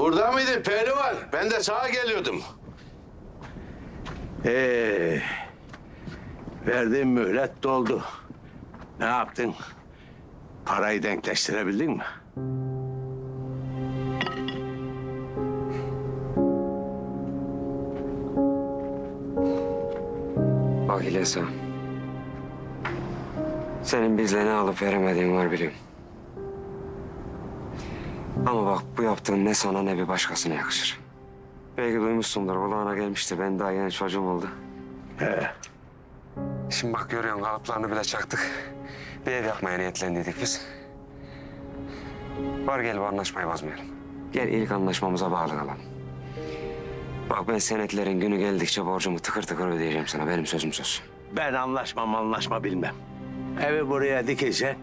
Burada mıydın pehlivan? Ben de sağa geliyordum. Ee, verdiğim mühlet doldu. Ne yaptın? Parayı denkleştirebildin mi? Bak İlyas'a. Senin bizle ne alıp veremediğin var biliyorum. Ama bak bu yaptığın ne sana ne bir başkasına yakışır. Belki duymuşsundur kulağına gelmişti. Ben daha yeni çocuğum oldu. He. Şimdi bak görüyorsun kalıplarını bile çaktık. Bir ev yapmaya niyetlendiydik biz. Var gel bu anlaşmayı bozmayalım. Gel ilk anlaşmamıza bağlı kalalım. Bak ben senetlerin günü geldikçe borcumu tıkır tıkır ödeyeceğim sana. Benim sözüm söz. Ben anlaşma anlaşma bilmem. Evi buraya dikeceksin.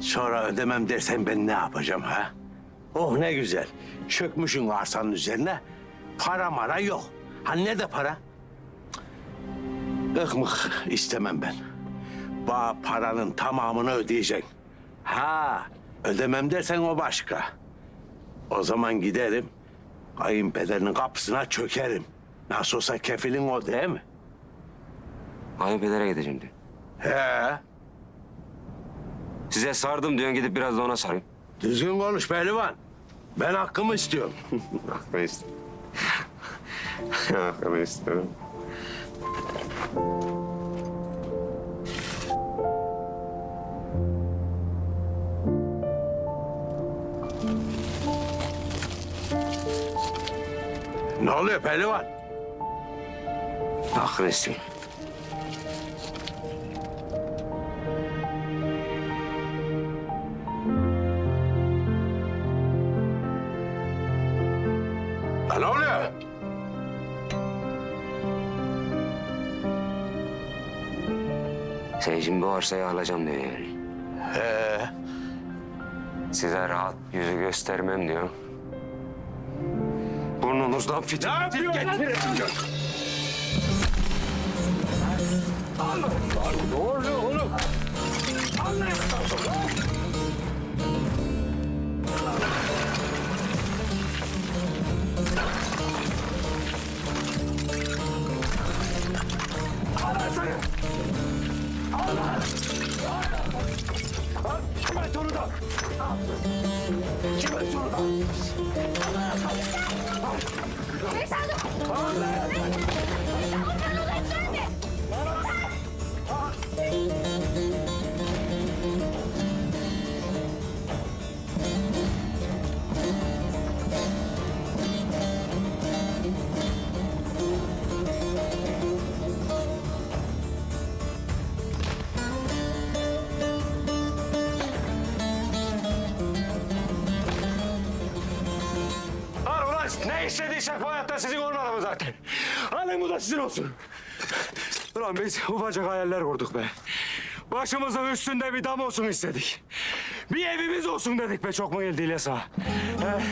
Sonra ödemem dersen ben ne yapacağım ha? Oh ne güzel. Çökmüşün arsanın üzerine. Para mara yok. Ha ne de para? Cık, Ikmık istemem ben. Ba paranın tamamını ödeyeceksin. Ha ödemem dersen o başka. O zaman giderim. Kayınpederinin kapısına çökerim. Nasıl olsa kefilin o değil mi? Kayınpedere gideceğim diyor. He. Size sardım diyorsun gidip biraz da ona sarayım. Düzgün konuş pehlivan. Ben hakkımı istiyorum. Hakkımı istiyorum. Hakkımı istiyorum. Ne oluyor pehlivan? Hakkını istiyorum. Ne oluyor? Sen şimdi bu arsayı alacağım diyor yani. He. Size rahat yüzü göstermem diyor. Burnunuzdan fitil fitil diyor. 这个就是他没杀掉 ne istediysek bu hayatta sizin olmadı mı zaten? Alın bu da sizin olsun. Ulan biz ufacık hayaller kurduk be. Başımızın üstünde bir dam olsun istedik. Bir evimiz olsun dedik be çok mu geldi İlyas ağa? He?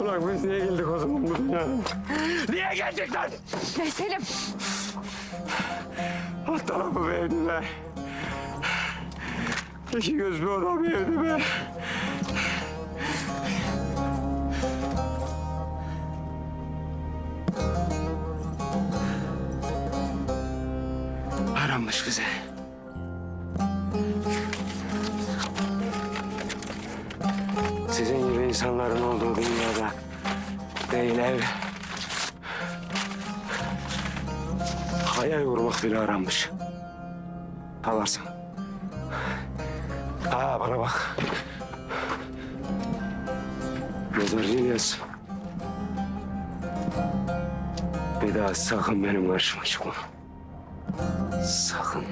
Ulan biz niye geldik o zaman bu dünyaya? Niye geldik lan? Veselim. Alt tarafı bir evdi be. İki göz bir oda bir evdi be. Aranmış bize. Sizin gibi insanların olduğu dünyada değil ev. Hayal vurmak bile aranmış. Alarsın. Ha bana bak. Mezarcı Daha sakın benim karşıma çıkma. Sakın.